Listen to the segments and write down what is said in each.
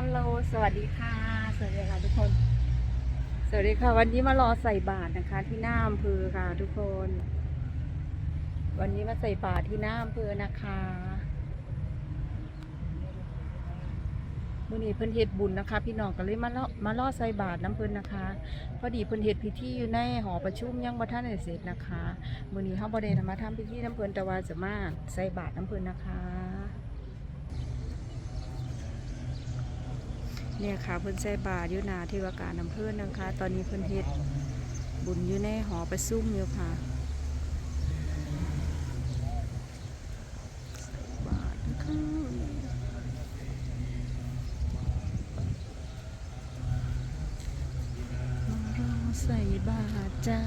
ฮัลโหล สวัสดีค่ะ สวัสดีค่ะทุกคน สวัสดีค่ะ วันนี้มารอใส่บาตรนะคะ ที่หน้าอำเภอค่ะ ทุกคน วันนี้มาใส่บาตรที่หน้าอำเภอนะคะมื่อนี้เพิ่นเฮ็ดบุญนะคะ พี่น้องก็เลยมาเลาะมาล่อใส่บาตรน้ำเพิ่นนะคะ พอดีเพิ่นเฮ็ดพิธีอยู่ในหอประชุมยังบ่ทันได้เสร็จนะคะมื้อนี้เฮาบ่ได้มาทำพิธีน้ำเพิ่นแต่ว่าจะมาใส่บาตรน้ำเพิ่นนะคะ เนี่ยค่ะเพิ่อนใส่บาตรอยู่นาที่ว่าการอำเภอนะคะ ตอนนี้เพิ่อนเฮ็ดบุญอยู่ในหอประชุมอยู่ค่ะบาตรนะคะมารอใส่บาตรจ้า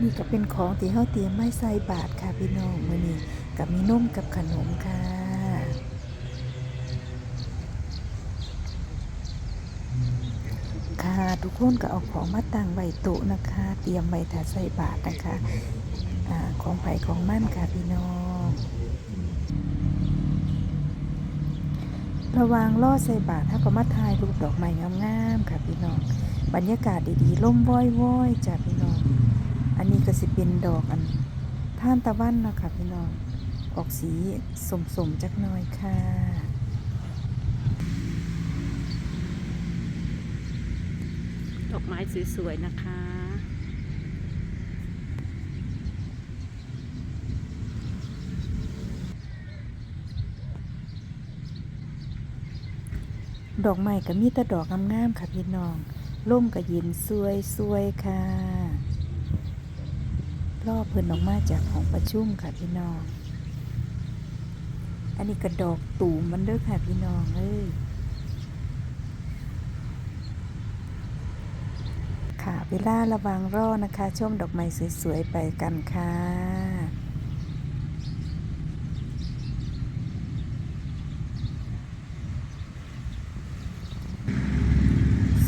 นี่ก็เป็นของที่เฮาเตรียมไม้ใส่บาทค่ะพี่น้องมื้อนี้กับมีนมกับขนมค่ะค่ะทุกคนก็เอาของมาตั้งไว้โต๊ะนะคะ เตรียมไว้ถ้าใส่บาทนะคะอ่าของไผ่ของมั่นค่ะพี่น้องระวางล่อใส่บาทถ้าก็มาถ่ายรูปดอกไม้งามๆค่ะพี่น้องบรรยากาศดีๆล่มว้อยๆจ้ะพี่น้อง นนี้ก็สิเป็นดอกอันท่านตะวันเนาะค่ะพี่น้อง ออกสีสมๆจักหน่อยค่ะดอกไม้สวยๆนะคะดอกไม้ก็มีแต่ดอกงามๆค่ะพี่น้องล่มก็เย็นสวยๆค่ะ ล่อเพิ่นออกมาจากของประชุมค่ะพี่น้อง อันนี้ก็ดอกตูมมันเด้อค่ะพี่น้องเอ้ยค่ะเวลาระวังรอนะคะ ชมดอกไม้สวยๆไปกันค่ะ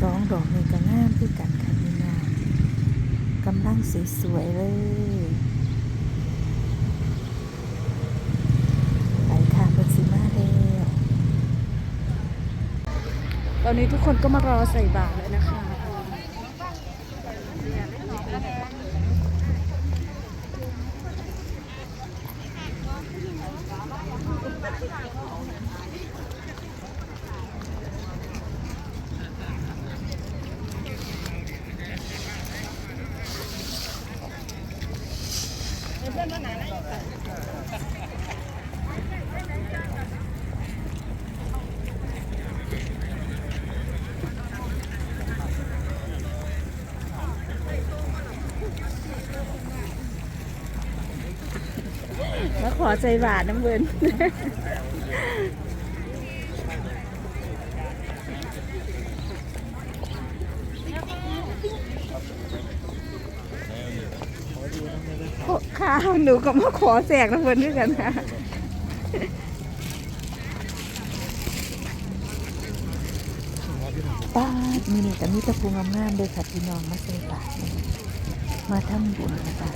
สองดอกนี้ก็งามคือกัน กำลังสวยๆเลย ไปค่ะเพิ่นสิมาเร็วตอนนี้ทุกคนก็มารอใส่บาตรแล้วนะ มาขอใส่บาตรน้ำเบิน ค่ะหนูก็มาขอแสกน้ำเบินด้วยกันค่ะป้าดมีนี่ก็มีแตะพูงามๆเลยค่ะพี่น้องมาใส่บาตรนี่มาทำบุญนะคะ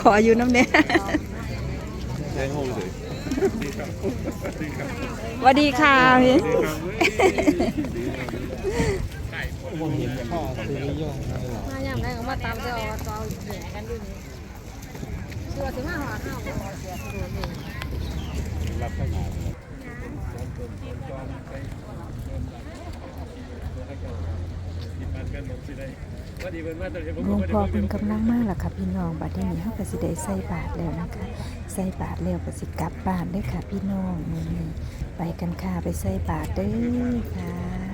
ขออยู่น้ำเนี่ยในห้องเลย สวัสดีค่ะพี่มาอย่างไรก็มาตามเจ้าตอนแหนกันอยู่นี่เชื่อถึงห้าหัวข้าวเสียตัวนี่รับข้างหน้าว่าดีเป็นมาตอนนี้ผม หลวงพ่อเป็นกำลังมากล่ะค่ะพี่น้องบัดนี้เฮาก็สิได้ใส่บาตรแล้วนะคะใส่บาตรแล้วก็สิกลับบ้านเด้อค่ะพี่น้องมื้อนี้ไปกันค่ะไปใส่บาตรเด้อค่ะ